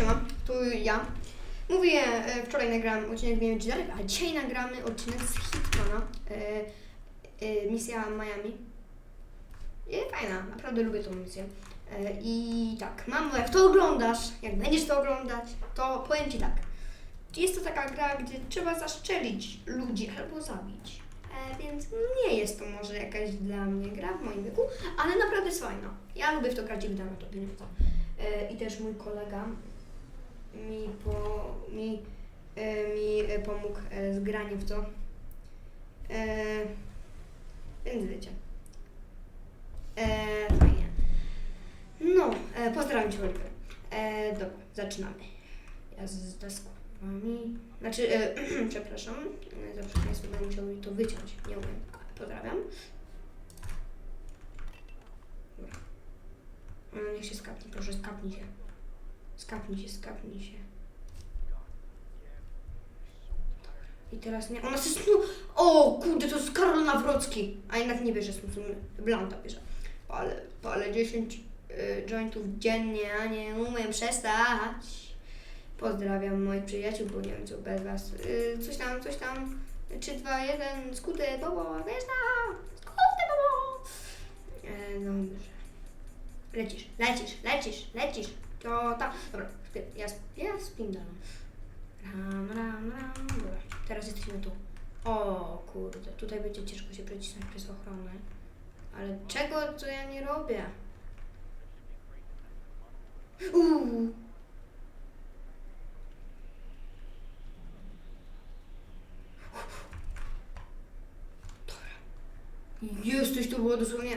siema, tu ja. Mówię, e, wczoraj nagrałem odcinek, czy dalej, a dzisiaj nagramy odcinek z Hitmana. E, e, misja Miami. I fajna, naprawdę lubię tą misję. E, I tak, mamo, jak to oglądasz, jak będziesz to oglądać, to powiem Ci tak. Jest to taka gra, gdzie trzeba zaszczelić ludzi albo zabić. E, więc nie jest to może jakaś dla mnie gra w moim wieku, ale naprawdę jest fajna. Ja lubię w to grać i wydam na to pieniądze. E, I też mój kolega mi, po, mi, e, mi e, pomógł e, z graniem w to. Więc wiecie. Fajnie. No, pozdrawiam Cię Oliver. Dobra, zaczynamy. Ja z, skórami. Znaczy, e, przepraszam, e, za przekleństwo będę musiał mi to wyciąć. Nie umiem. Pozdrawiam. Dobra. Niech się skapnie, proszę, skapnij się. Skapnij się, skapnij się. I teraz nie. Ona jest. No, o kurde, to jest Karol Nawrocki. A jednak nie bierze smusu. Blanta bierze. Palę, palę 10 y, jointów dziennie, a nie umiem przestać. Pozdrawiam moich przyjaciół, bo nie wiem co bez was. Y, coś tam, coś tam. 3, 2, 1, skuty, bobo, wiesz tam. Skuty, bobo. E, dobrze. Lecisz, lecisz, lecisz, lecisz. To ta. Dobra, ja, ja spindalam. Ram, ram, ram. Dobra, teraz jesteśmy tu. O kurde, tutaj będzie ciężko się przecisnąć przez ochronę. Ale czego to ja nie robię? Uuu. Jesteś, to było dosłownie...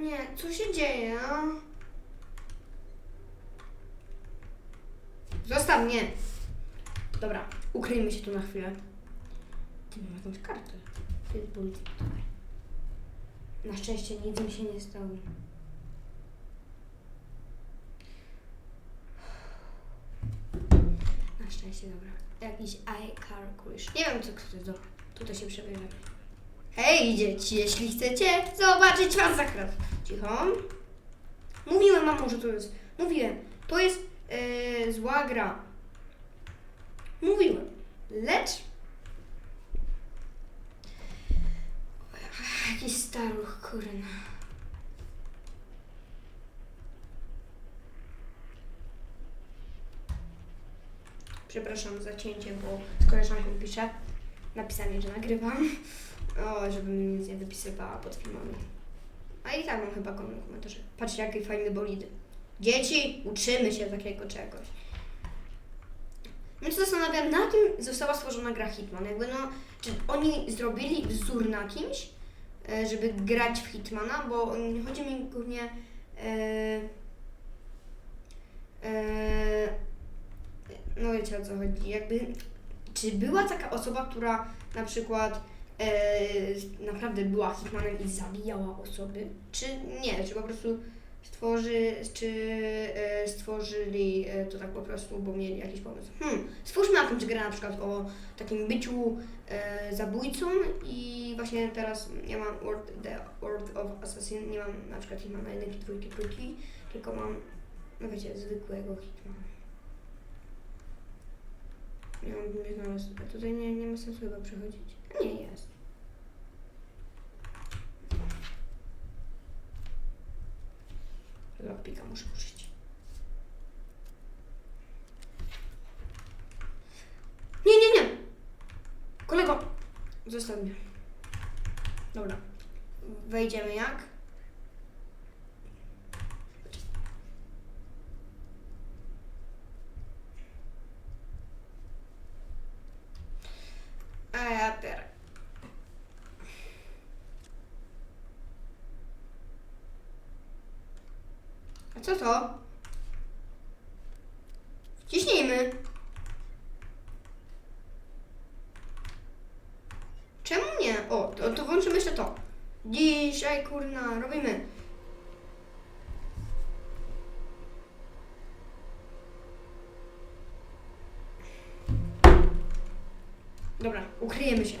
Nie, co się dzieje? Zostaw mnie! Dobra, ukryjmy się tu na chwilę. Ty mam jakąś kartę. To jest. Na szczęście nic mi się nie stało. Na szczęście, dobra. Jakiś iCar Crush. Nie wiem, co to jest. Tutaj się przebierzemy. Hej, dzieci, jeśli chcecie zobaczyć was zakres. Cicho. Mówiłem mamo, że to jest. Mówiłem. To jest e, zła gra. Mówiłem. Lecz. Jakiś staruch, kurna. Przepraszam za cięcie, bo z koleżanką piszę. Napisanie, że nagrywam. O, żebym nic nie wypisywała pod filmami. A i tak mam chyba komentarze. Patrzcie, jaki fajny bolid. Dzieci, uczymy się takiego czegoś. Się zastanawiam, na tym została stworzona gra Hitman. Jakby no, czy oni zrobili wzór na kimś, e, żeby grać w Hitmana, bo chodzi mi głównie e, e, no wiecie o co chodzi, jakby czy była taka osoba, która na przykład e, naprawdę była hitmanem i zabijała osoby, czy nie, czy po prostu stworzy, czy e, stworzyli e, to tak po prostu, bo mieli jakiś pomysł. Hmm, stwórzmy jakąś grę na przykład o takim byciu e, zabójcą i właśnie teraz ja mam World, The World of Assassin, nie mam na przykład Hitmana jedynki, trójki, trójki, tylko mam, no wiecie, zwykłego Hitmana. Nie mam nie znalazł. Tutaj nie, nie ma sensu chyba przechodzić. Nie jest. Lockpicka muszę użyć. Nie, nie, nie! Kolego! Zostaw mnie. Dobra. Wejdziemy jak? Co to? Wciśnijmy. Czemu nie? O, to, to włączymy jeszcze to. Dzisiaj, kurna, robimy. Dobra, ukryjemy się.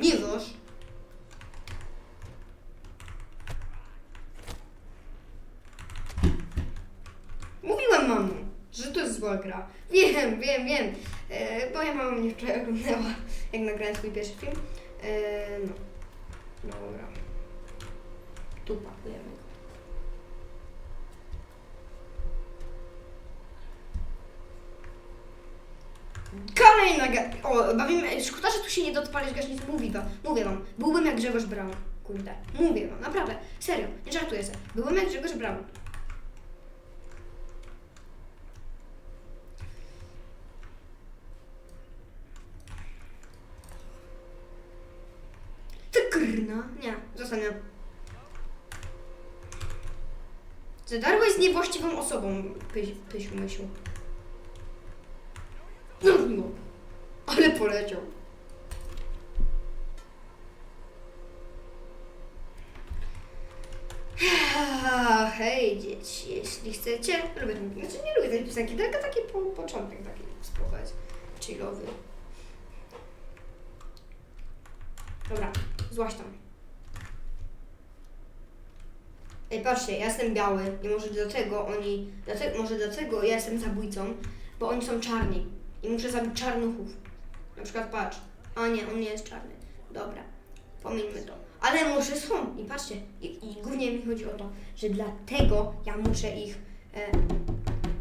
Ponieważ... Mówiłem mamo, że to jest zła gra. Wiem, wiem, wiem. E, moja mama mnie wczoraj oglądała, jak nagrałem swój pierwszy film. E. No dobra. Tu pakujemy go. Kolejna ga... O, bawimy... Szkoda, że tu się nie dotpalisz gaśnicy. Mówi wam, mówię wam. Byłbym jak Grzegorz Braun. Kurde. Mówię wam, naprawdę. Serio, nie żartuję sobie. Byłem jak Grzegorz Braun. Ty kurna. Nie, zostanie. Zadarłeś z niewłaściwą osobą, pyś, Pysiu Mysiu. No, no. Ale poleciał. Dzieci, jeśli chcecie, lubię ten, znaczy nie lubię tej piosenki, tylko taki po, początek taki spokojny, chillowy. Dobra, złaś tam. Ej, patrzcie, ja jestem biały i może dlatego oni, dlatego, może dlatego ja jestem zabójcą, bo oni są czarni i muszę zabić czarnuchów. Na przykład patrz, a nie, on nie jest czarny. Dobra, pomińmy to. Ale może są i patrzcie, i, i głównie mi chodzi o to, że dlatego ja muszę ich, e,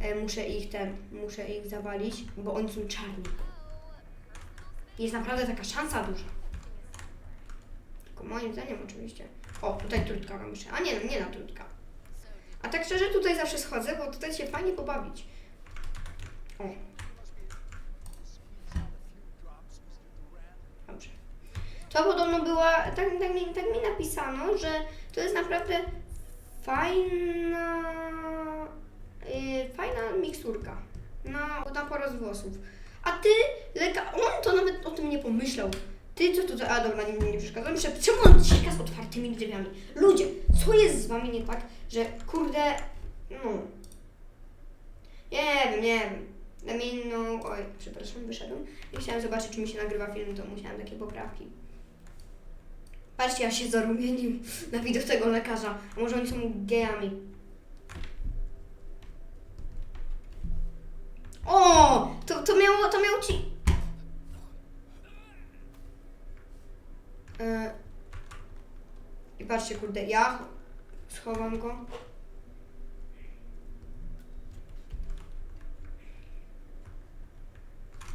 e, muszę ich ten, muszę ich zawalić, bo oni są czarni. Jest naprawdę taka szansa duża. Tylko moim zdaniem oczywiście. O, tutaj trutka na myszy. A nie, nie na trutka. A tak szczerze tutaj zawsze schodzę, bo tutaj się fajnie pobawić. O. Dobrze. To podobno była, tak, tak, mi, tak mi napisano, że to jest naprawdę fajna, yy, fajna miksturka na, na porost włosów. A ty, leka, on to nawet o tym nie pomyślał. Ty co tutaj, a dobra, nie, nie przeszkadzam, czemu on sieka z otwartymi drzwiami? Ludzie, co jest z wami nie tak, że kurde, no, nie wiem, nie wiem. Na minną, oj, przepraszam, wyszedłem. Nie chciałam zobaczyć, czy mi się nagrywa film, to musiałam takie poprawki. Patrzcie, ja się zarumienił na widok tego lekarza. A może oni są gejami? O! To, to miało, to miało ci... E, I patrzcie, kurde, ja schowam go.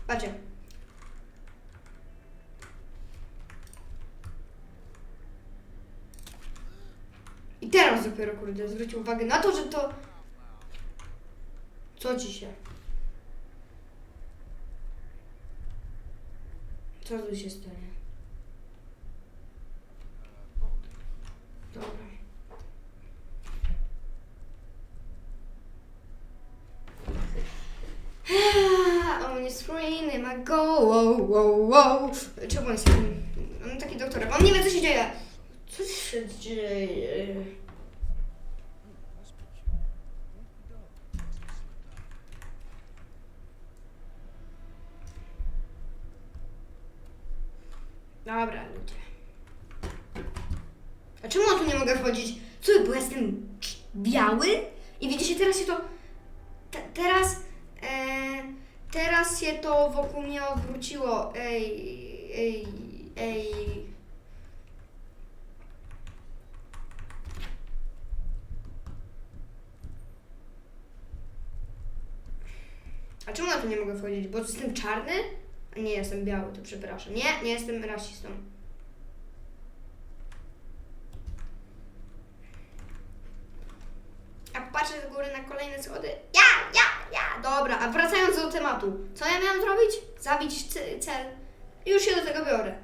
Patrzcie. I teraz dopiero, kurde, zwróć uwagę na to, że to... Co ci się? Co tu się stanie? Dobra. On jest screaming, I go, wow, wow, wow. Czemu on jest taki, on taki? On nie wie, co się dzieje. Co się dzieje? Dobra, ludzie. A czemu ja tu nie mogę wchodzić? Co, bo jestem biały? I widzicie, teraz się to... Te, teraz... E, teraz się to wokół mnie odwróciło. Ej, ej, ej. A czemu ja tu nie mogę wchodzić? Bo jestem czarny? Nie, jestem biały, to przepraszam. Nie, nie jestem rasistą. A patrzę z góry na kolejne schody. Ja, ja, ja. Dobra, a wracając do tematu. Co ja miałam zrobić? Zabić cel. Już się do tego biorę.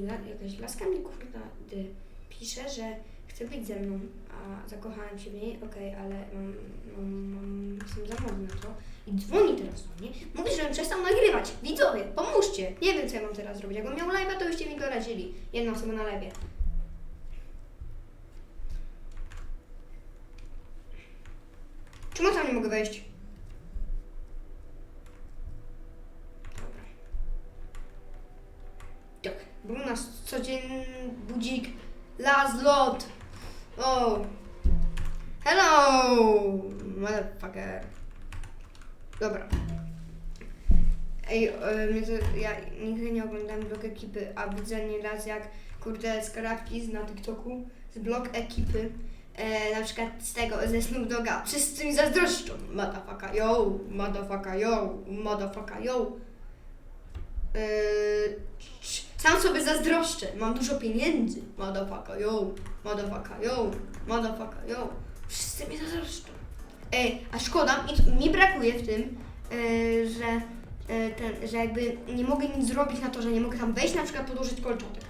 La, jakaś laska mi kurde pisze, że chce być ze mną, a zakochałem się w niej, okej, ale mam, mam, mam, jestem za młody na to. I dzwoni teraz do mnie, mówi, żebym przestał nagrywać. Widzowie, pomóżcie! Nie wiem, co ja mam teraz zrobić. Jakbym miał live'a, to byście mi doradzili. Jedna osoba na live'ie. Czemu tam nie mogę wejść? Był nasz codzienny budzik. Last lot. Oh. Hello, motherfucker. Dobra. Ej, e, to, ja nigdy nie oglądałem blog ekipy, a widzę nieraz jak, kurde, skarabki na TikToku, z blog ekipy, e, na przykład z tego, ze Snoop Doga, wszyscy mi zazdroszczą. Motherfucker, yo, motherfucker, yo, motherfucker, yo. E, sam sobie zazdroszczę, mam dużo pieniędzy. Motherfucker, yo, motherfucker, yo, motherfucker, yo. Wszyscy mnie zazdroszczą. Ej, a szkoda, mi, mi brakuje w tym, e, że, e, ten, że jakby nie mogę nic zrobić na to, że nie mogę tam wejść, na przykład podłożyć kolczatek.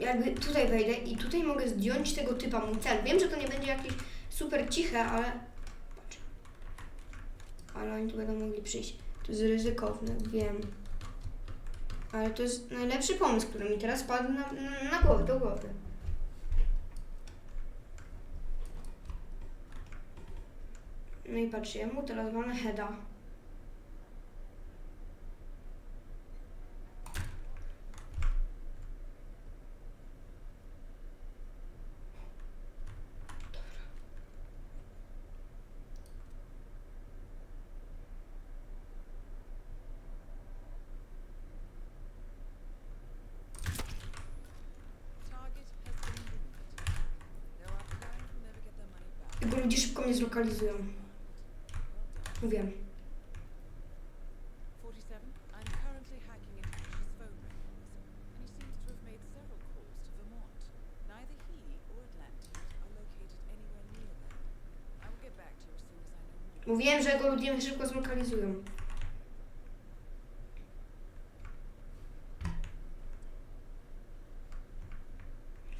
Jakby, tutaj wejdę i tutaj mogę zdjąć tego typa mój cel. Wiem, że to nie będzie jakieś super ciche, ale... Patrz. Ale oni tu będą mogli przyjść. To jest ryzykowne, wiem. Ale to jest najlepszy pomysł, który mi teraz padł na, na, głowę, do głowy. No i patrzcie, ja mu teraz walnę heada. Know more. Mówiłem, że go ludzie szybko zlokalizują.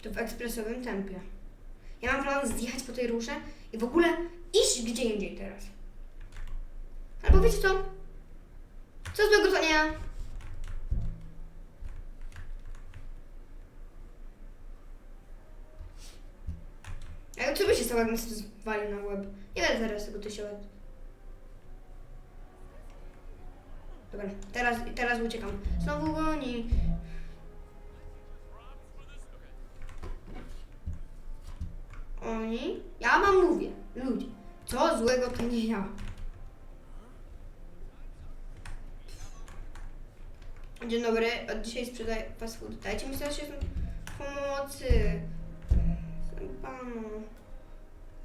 To w ekspresowym tempie. Ja mam plan zjechać po tej rusze i w ogóle iść gdzie indziej teraz. Albo wiecie co? Co złego to nie? Ale co by się stało, jakbym sobie zwalił na łeb? Nie będę teraz tego tysiąca. Dobra, teraz, teraz uciekam. Znowu goni. Oni? Ja wam mówię, ludzie, co złego to nie ja. Dzień dobry, od dzisiaj sprzedaję fast food. Dajcie mi coś pomocy. Panu.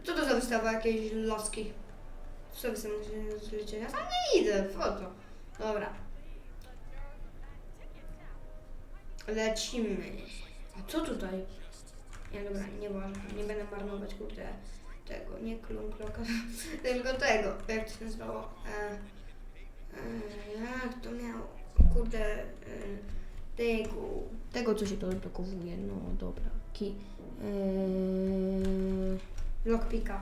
Co to za wystawa jakiejś laski? Co wy myślicie? Ja tam nie idę, po to. Dobra. Lecimy. A co tutaj? Nie, dobra, nie ważne. Nie będę marnować, kurde, tego, nie klunkloka, tylko tego, jak to się nazywało? E, e, jak to miało? Kurde, e, tego, tego, co się to odblokowuje, no dobra, ki, e, lockpicka.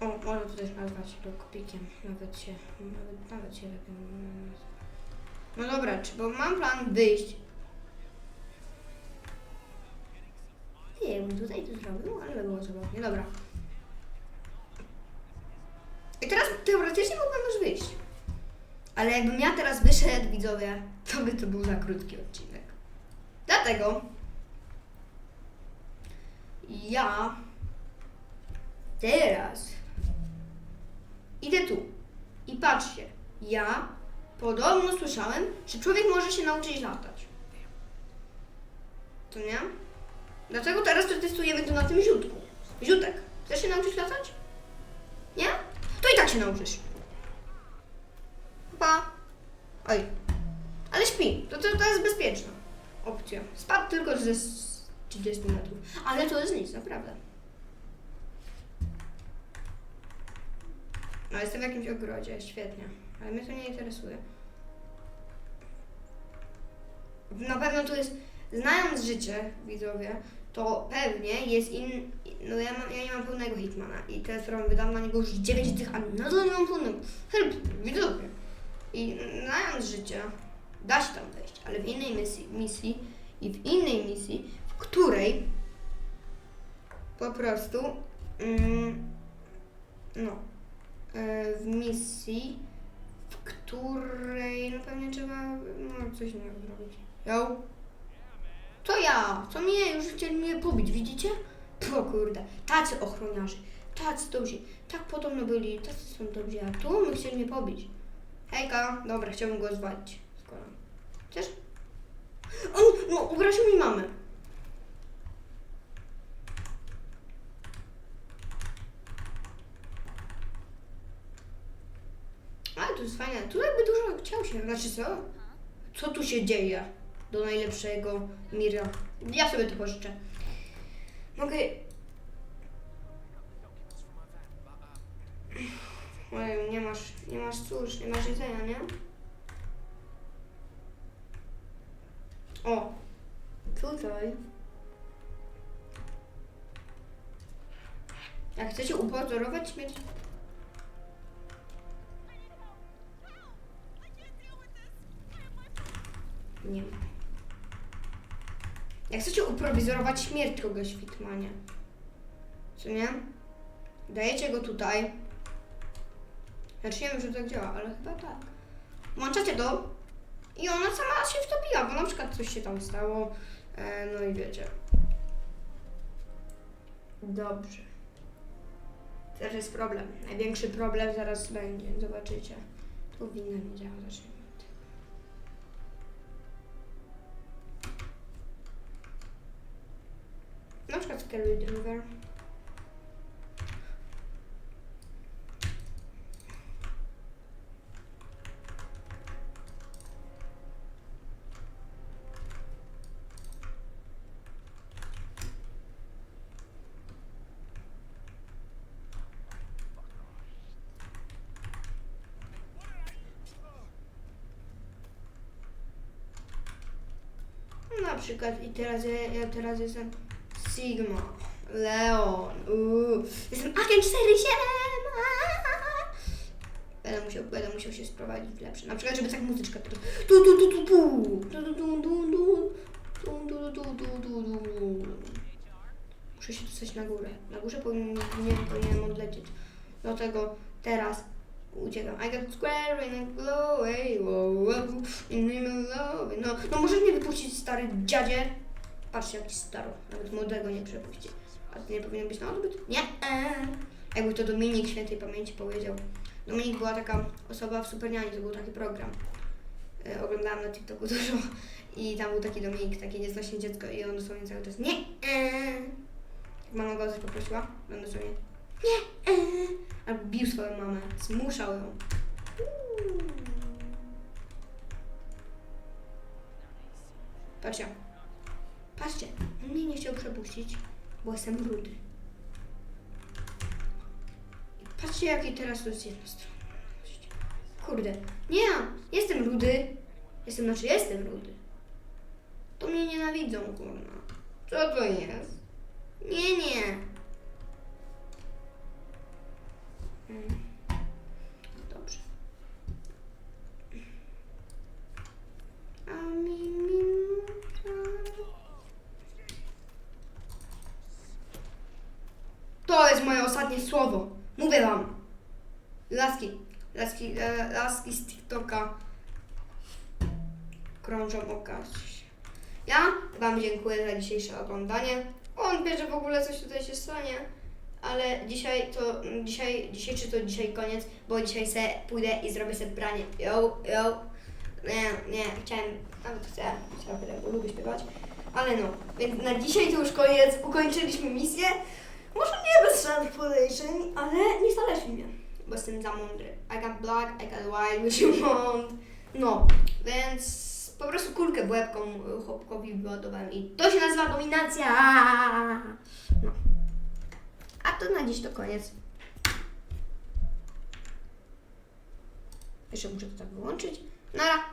O, można to też nazwać lockpickiem, nawet się, nawet, nawet się lepiej nazywa. No dobra, czy, bo mam plan wyjść. Nie wiem, tutaj to zrobił, ale było zabawnie. Dobra. I teraz teoretycznie mógłbym już wyjść. Ale jakbym ja teraz wyszedł, widzowie, to by to był za krótki odcinek. Dlatego ja teraz idę tu i patrzcie, ja podobno słyszałem, że człowiek może się nauczyć latać. To nie? Dlatego teraz przetestujemy to na tym ziutku. Ziutek, chcesz się nauczyć latać? Nie? To i tak się nauczysz. Pa. Oj. Ale śpi. To, to, to jest bezpieczna opcja. Spadł tylko ze s- 30 metrów. Ale to jest nic, naprawdę. No, jestem w jakimś ogrodzie, świetnie. Ale mnie to nie interesuje. Na pewno to jest, znając życie, widzowie, to pewnie jest in... No ja, mam, ja nie mam pełnego Hitmana i teraz którą wydam na niego już 9 tych, a nadal nie mam pełnego. Help, widzowie. I znając życie, da się tam wejść, ale w innej misji, misji i w innej misji, w której po prostu mm, no e, w misji, w której no pewnie trzeba no, coś innego zrobić. Yo. To ja, to mnie już chcieli mnie pobić, widzicie? O kurde, tacy ochroniarze, tacy dobrzy, tak podobno byli, tacy są dobrzy, a tu my chcieli mnie pobić. Hejka, dobra, chciałbym go zwalić. Skoro. Chcesz? On, no, ugroził mi mamę. Ale to jest fajne. Tu jakby dużo chciał się. Znaczy co? Co tu się dzieje? Do najlepszego Mira. Ja sobie to pożyczę. Mogę... Ojej, nie masz, nie masz cóż, nie masz jedzenia, nie? O, tutaj. Jak chcecie upozorować śmierć... Nie ma. Jak chcecie uprowizorować śmierć kogoś w Hitmanie, co nie? Dajecie go tutaj. Znaczy nie wiem, czy tak działa, ale chyba tak. Włączacie to i ona sama się wtopiła, bo na przykład coś się tam stało. E, no i wiecie. Dobrze. Teraz jest problem. Największy problem zaraz będzie, zobaczycie. Tu winna nie działa, zacznijmy Na przykład Scary Driver. Na przykład i teraz ja, ja teraz jestem Sigma, Leon, uuu. jestem Agent 47. aaa. Będę musiał, będę musiał się sprowadzić w lepsze. Na przykład, żeby tak muzyczka teraz. Tu tu tu tu tu. Tu tu tu tu tu. Tu tu tu tu tu tu tu. Muszę się dostać na górę. Na górze powinien, nie powinienem odlecieć. Dlatego teraz uciekam. I got square in a glow away, wow, wow, in the love. No, no możesz mnie wypuścić, stary dziadzie? Patrzcie, jaki staro. Nawet młodego nie przepuści. A to nie powinien być na odbyt? Nie. Eee. Jakby to Dominik świętej pamięci powiedział. Dominik była taka osoba w Superniani, to był taki program. E, oglądałam na TikToku dużo i tam był taki Dominik, takie nieznośne dziecko i on dosłownie cały czas nie. Eee. Jak mama go o poprosiła, on dosłownie nie. Eee. Albo bił swoją mamę, zmuszał ją. Uuu. Patrzcie. Patrzcie, on mnie nie chciał przepuścić, bo jestem rudy. I patrzcie, jaki teraz to jest jednostronny. Kurde. Nie, jestem rudy. Jestem, znaczy jestem rudy. To mnie nienawidzą, kurna. Co to jest? Nie, nie. Mm. Dobrze. A mi minuta. To jest moje ostatnie słowo. Mówię wam. Laski, laski, e, laski z TikToka krążą oka. Ja wam dziękuję za dzisiejsze oglądanie. On wie, że w ogóle coś tutaj się stanie. Ale dzisiaj to, dzisiaj, czy to dzisiaj koniec, bo dzisiaj se pójdę i zrobię sobie branie. Yo, yo. Nie, nie, chciałem, nawet chcę, chciałabym, bo lubię śpiewać. Ale no, więc na dzisiaj to już koniec, ukończyliśmy misję. Może nie bez żadnych podejrzeń, ale nie znaleźli mnie. Bo jestem za mądry. I got black, I got white, which you want. No, więc po prostu kulkę łebką chłopkowi wyładowałem i to się nazywa dominacja. No. A to na dziś to koniec. Jeszcze muszę to tak wyłączyć. Nara.